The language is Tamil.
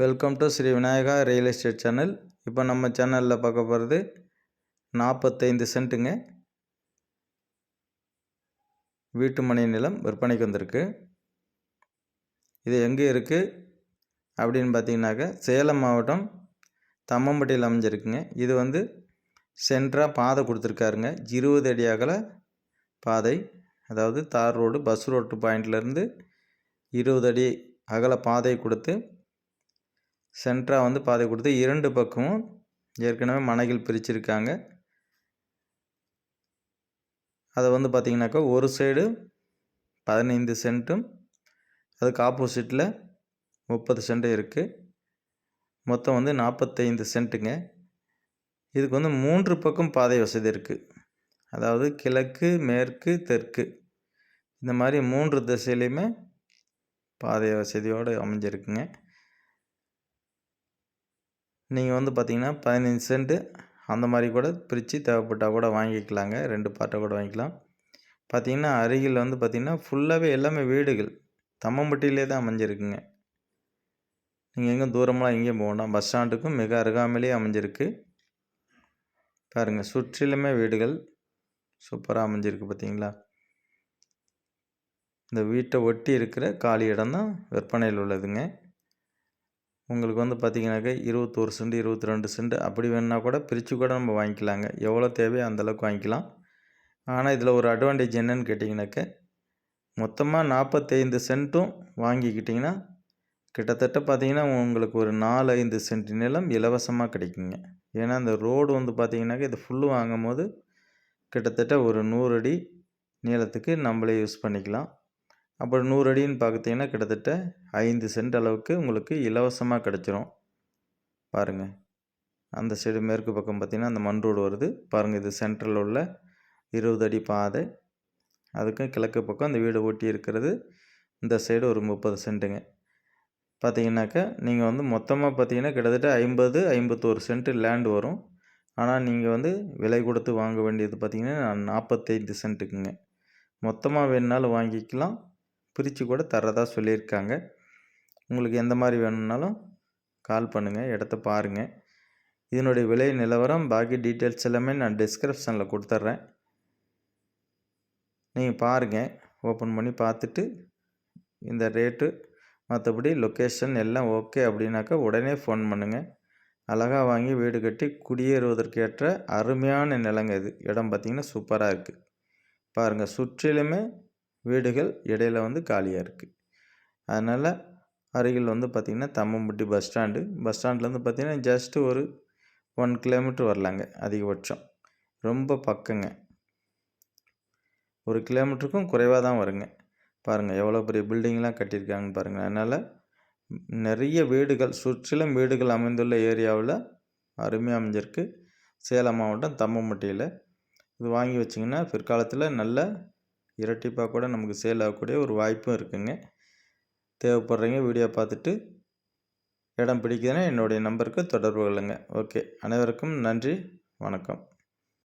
Welcome to Sri Vinayaka real estate channel இப்போ நம்ம சேனலில் பார்க்க போகிறது நாற்பத்தைந்து சென்ட்டுங்க. வீட்டு மனை நிலம் விற்பனைக்கு வந்திருக்கு. இது எங்கே இருக்குது அப்படின்னு பார்த்தீங்கன்னாக்க சேலம் மாவட்டம் தம்மம்பட்டியில் அமைஞ்சிருக்குங்க. இது வந்து சென்ட்ராக பாதை கொடுத்துருக்காருங்க. இருபது அடி அகல பாதை. அதாவது தார் ரோடு பஸ் ரோட்டு பாயிண்ட்லேருந்து இருபது அடி அகல பாதை கொடுத்து சென்டராக வந்து பாதை கொடுத்து இரண்டு பக்கமும் ஏற்கனவே மனைகள் பிரிச்சிருக்காங்க. அதை வந்து பார்த்திங்கனாக்கா ஒரு சைடு பதினைந்து சென்ட்டும் அதுக்கு ஆப்போசிட்டில் முப்பது சென்ட் இருக்குது மொத்தம் வந்து நாற்பத்தைந்து சென்ட்டுங்க இதுக்கு வந்து மூன்று பக்கம் பாதை வசதி இருக்குது அதாவது கிழக்கு மேற்கு தெற்கு. இந்த மாதிரி மூன்று திசையிலையுமே பாதை வசதியோடு அமைஞ்சிருக்குங்க. நீங்கள் வந்து பார்த்தீங்கன்னா பதினஞ்சு சென்ட்டு அந்த மாதிரி கூட பிரித்து தேவைப்பட்டால் கூட வாங்கிக்கலாங்க. ரெண்டு பார்ட்டை கூட வாங்கிக்கலாம். பார்த்திங்கன்னா அருகில் வந்து பார்த்திங்கன்னா ஃபுல்லாகவே எல்லாமே வீடுகள். தம்மம்பட்டியிலே தான் அமைஞ்சிருக்குங்க. நீங்கள் எங்கேயும் தூரமெலாம் எங்கேயும் போகணும் பஸ் ஸ்டாண்டுக்கும் மிக அருகாமையிலே அமைஞ்சிருக்கு. பாருங்கள் சுற்றிலுமே வீடுகள். சூப்பராக அமைஞ்சிருக்கு பார்த்தீங்களா இந்த வீட்டை ஒட்டி இருக்கிற காலி இடம் தான் விற்பனையில் உள்ளதுங்க. உங்களுக்கு வந்து பார்த்திங்கனாக்கா இருபத்தோரு சென்ட் இருபத்தி ரெண்டு சென்ட் அப்படி வேணுன்னா கூட பிரித்து கூட நம்ம வாங்கிக்கலாங்க. எவ்வளோ தேவையோ அந்தளவுக்கு வாங்கிக்கலாம். ஆனால் இதில் ஒரு அட்வான்டேஜ் என்னன்னு கேட்டிங்கனாக்க மொத்தமாக நாற்பத்தைந்து சென்ட்டும் வாங்கிக்கிட்டிங்கன்னா கிட்டத்தட்ட பார்த்திங்கன்னா உங்களுக்கு ஒரு நாலு ஐந்து சென்ட் நிலம் இலவசமாக கிடைக்குங்க. ஏன்னா இந்த ரோடு வந்து பார்த்திங்கனாக்கா இது ஃபுல்லு வாங்கும் போது கிட்டத்தட்ட ஒரு நூறு அடி நீளத்துக்கு நம்மளே யூஸ் பண்ணிக்கலாம். அப்புறம் நூறு அடின்னு பார்த்தீங்கன்னா கிட்டத்தட்ட ஐந்து சென்ட் அளவுக்கு உங்களுக்கு இலவசமாக கிடச்சிரும். பாருங்கள் அந்த சைடு மேற்கு பக்கம் பார்த்திங்கன்னா அந்த மண் ரோடு வருது. பாருங்கள் இது சென்ட்ரலில் உள்ள இருபது அடி பாதை. அதுக்கும் கிழக்கு பக்கம் அந்த வீடு ஓட்டி இருக்கிறது. இந்த சைடு ஒரு முப்பது சென்ட்டுங்க. பார்த்தீங்கன்னாக்கா நீங்கள் வந்து மொத்தமாக பார்த்தீங்கன்னா கிட்டத்தட்ட ஐம்பது ஐம்பத்தோரு சென்ட்டு லேண்டு வரும். ஆனால் நீங்கள் வந்து விலை கொடுத்து வாங்க வேண்டியது பார்த்திங்கன்னா நாற்பத்தைந்து சென்ட்டுக்குங்க. மொத்தமாக வேணுனாலும் வாங்கிக்கலாம். பிரித்து கூட தரதாக சொல்லியிருக்காங்க. உங்களுக்கு எந்த மாதிரி வேணும்னாலும் கால் பண்ணுங்கள் இடத்த பாருங்கள் இதனுடைய விலை நிலவரம் பாக்கி டீட்டெயில்ஸ் எல்லாமே நான் டிஸ்கிரிப்ஷனில் கொடுத்துட்றேன். நீங்கள் பாருங்கள் ஓப்பன் பண்ணி பார்த்துட்டு இந்த ரேட்டு மற்றபடி லொக்கேஷன் எல்லாம் ஓகே அப்படின்னாக்கா உடனே ஃபோன் பண்ணுங்கள் அழகாக வாங்கி வீடு கட்டி குடியேறுவதற்கு ஏற்ற அருமையான நிலங்க இது. இடம் பார்த்திங்கன்னா சூப்பராக இருக்குது பாருங்கள் சுற்றிலுமே வீடுகள் இடையில வந்து காலியாக இருக்குது அதனால் அருகில் வந்து பார்த்திங்கன்னா தம்மம்பட்டி பஸ் ஸ்டாண்டு பஸ் ஸ்டாண்ட்லேருந்து பார்த்திங்கன்னா ஜஸ்ட்டு ஒரு ஒன் கிலோமீட்டர் வரலாங்க அதிகபட்சம். ரொம்ப பக்கங்க. ஒரு கிலோமீட்டருக்கும் குறைவாக தான் வருங்க. பாருங்கள் எவ்வளோ பெரிய பில்டிங்லாம் கட்டியிருக்காங்கன்னு பாருங்கள் அதனால் நிறைய வீடுகள் சுற்றிலும் வீடுகள் அமைந்துள்ள ஏரியாவில் அருமையாக அமைஞ்சிருக்கு. சேலம் மாவட்டம் தம்மம்பட்டியில். இது வாங்கி வச்சிங்கன்னா பிற்காலத்தில் நல்ல இரட்டிப்பாக கூட நமக்கு சேல் ஆகக்கூடிய ஒரு வாய்ப்பும் இருக்குங்க. தேவைப்படுறீங்க வீடியோ பார்த்துட்டு இடம் பிடிக்குதுன்னா என்னுடைய நம்பருக்கு தொடர்பு கொள்ளுங்கள் ஓகே அனைவருக்கும் நன்றி. வணக்கம்.